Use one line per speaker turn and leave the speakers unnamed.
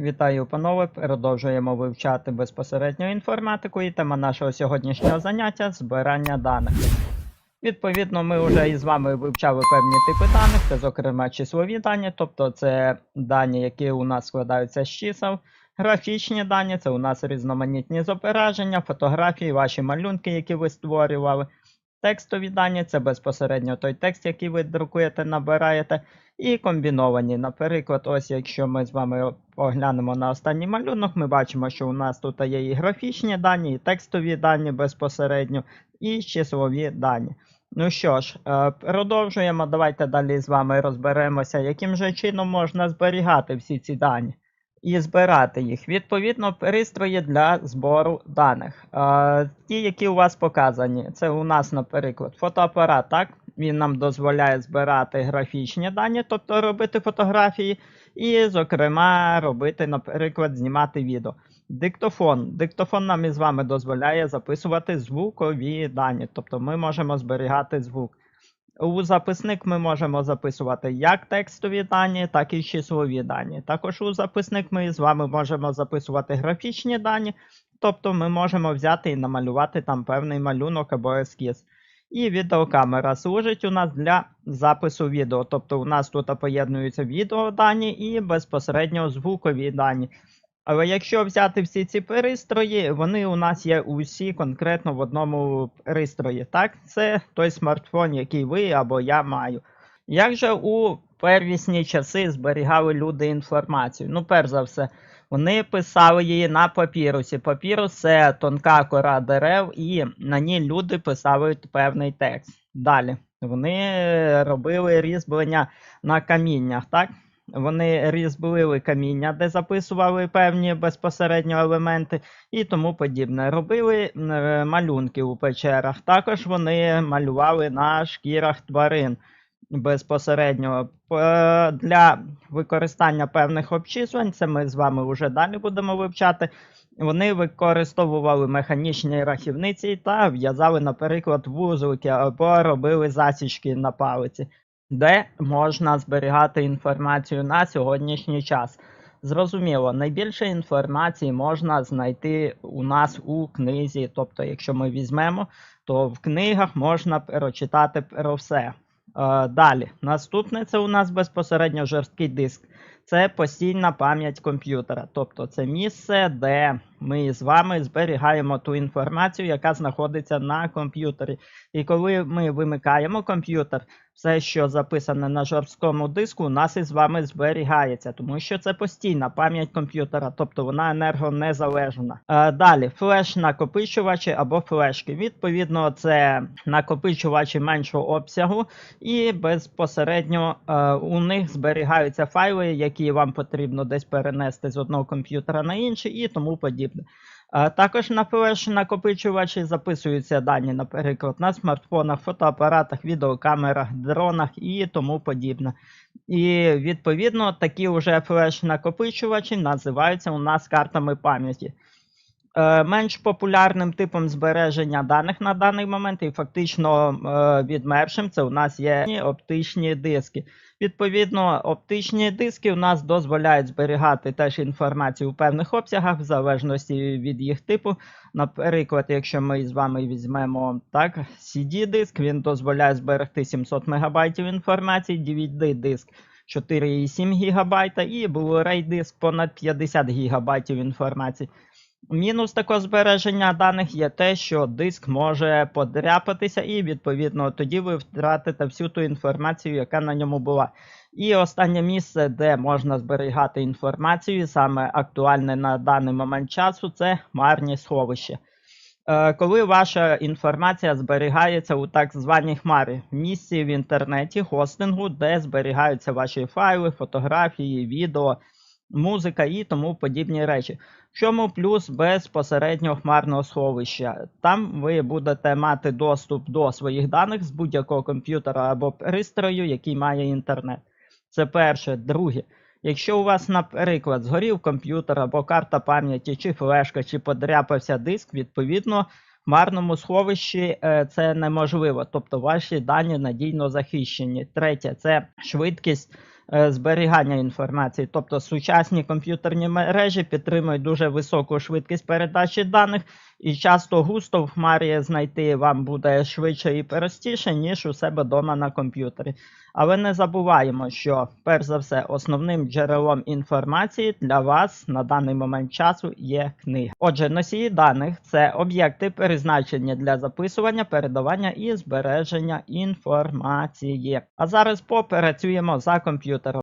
Вітаю, панове! Продовжуємо вивчати безпосередньо інформатику і тема нашого сьогоднішнього заняття збирання даних. Відповідно, ми вже із вами вивчали певні типи даних, це, зокрема, числові дані, тобто це дані, які у нас складаються з чисел, графічні дані, це у нас різноманітні зображення, фотографії, ваші малюнки, які ви створювали. Текстові дані це безпосередньо той текст, який ви друкуєте, набираєте, і комбіновані. Наприклад, ось якщо ми з вами поглянемо на останній малюнок, ми бачимо, що у нас тут є і графічні дані, і текстові дані безпосередньо, і числові дані. Ну що ж, е, продовжуємо. Давайте далі з вами розберемося, яким же чином можна зберігати всі ці дані. І збирати їх. Відповідно, пристрої для збору даних. Е, ті, які у вас показані, це у нас, наприклад, фотоапарат, так? Він нам дозволяє збирати графічні дані, тобто робити фотографії, і, зокрема, робити, наприклад, знімати відео. Диктофон. Диктофон нам із вами дозволяє записувати звукові дані, тобто ми можемо зберігати звук. У записник ми можемо записувати як текстові дані, так і числові дані. Також у записник ми з вами можемо записувати графічні дані, тобто ми можемо взяти і намалювати там певний малюнок або ескіз. І відеокамера служить у нас для запису відео. Тобто у нас тут поєднуються відеодані і безпосередньо звукові дані. Але якщо взяти всі ці пристрої, вони у нас є усі конкретно в одному пристрої. Так, це той смартфон, який ви або я маю. Як же у первісні часи зберігали люди інформацію? Ну, перш за все, вони писали її на папірусі. Папірус це тонка кора дерев, і на ній люди писали певний текст. Далі вони робили різьблення на каміннях, так? Вони різьблили каміння, де записували певні безпосередньо елементи і тому подібне. Робили е, малюнки у печерах. Також вони малювали на шкірах тварин безпосередньо Е, для використання певних обчислень. Це ми з вами вже далі будемо вивчати. Вони використовували механічні рахівниці та в'язали, наприклад, вузлики або робили засічки на палиці де можна зберігати інформацію на сьогоднішній час. Зрозуміло, найбільше інформації можна знайти у нас у книзі. Тобто, якщо ми візьмемо, то в книгах можна прочитати про все. Е, далі, наступне це у нас безпосередньо жорсткий диск. Це постійна пам'ять комп'ютера. Тобто це місце, де ми з вами зберігаємо ту інформацію, яка знаходиться на комп'ютері. І коли ми вимикаємо комп'ютер, все, що записане на жорсткому диску, у нас із вами зберігається, тому що це постійна пам'ять комп'ютера, тобто вона енергонезалежна. Е, далі, флеш-накопичувачі або флешки. Відповідно, це накопичувачі меншого обсягу, і безпосередньо е, у них зберігаються файли, які вам потрібно десь перенести з одного комп'ютера на інший і тому подібне. Е, Також на флеш-накопичувачі записуються дані, наприклад, на смартфонах, фотоапаратах, відеокамерах, дронах і тому подібне. І відповідно такі вже флеш-накопичувачі називаються у нас картами пам'яті. Е, Менш популярним типом збереження даних на даний момент і фактично е, відмершим це у нас є оптичні диски. Відповідно, оптичні диски у нас дозволяють зберігати теж інформацію у певних обсягах, в залежності від їх типу. Наприклад, якщо ми з вами візьмемо так, CD-диск, він дозволяє зберегти 700 МБ інформації, DVD-диск 4,7 ГБ і Blu-ray диск понад 50 ГБ інформації. Мінус такого збереження даних є те, що диск може подряпатися, і, відповідно, тоді ви втратите всю ту інформацію, яка на ньому була. І останнє місце, де можна зберігати інформацію, саме актуальне на даний момент часу, це хмарні сховища. Е, Коли ваша інформація зберігається у так званій хмарі, місці в інтернеті, хостингу, де зберігаються ваші файли, фотографії, відео, музика і тому подібні речі. В чому плюс безпосередньо хмарного сховища? Там ви будете мати доступ до своїх даних з будь-якого комп'ютера або пристрою, який має інтернет. Це перше. Друге, якщо у вас, наприклад, згорів комп'ютер або карта пам'яті, чи флешка, чи подряпався диск, відповідно, в хмарному сховищі е, це неможливо. Тобто ваші дані надійно захищені. Третє це швидкість зберігання інформації. Тобто сучасні комп'ютерні мережі підтримують дуже високу швидкість передачі даних, і часто густо в хмарі знайти вам буде швидше і простіше, ніж у себе вдома на комп'ютері. Але не забуваємо, що перш за все основним джерелом інформації для вас на даний момент часу є книга. Отже, носії даних це об'єкти, призначені для записування, передавання і збереження інформації. А зараз попрацюємо за комп'ютером.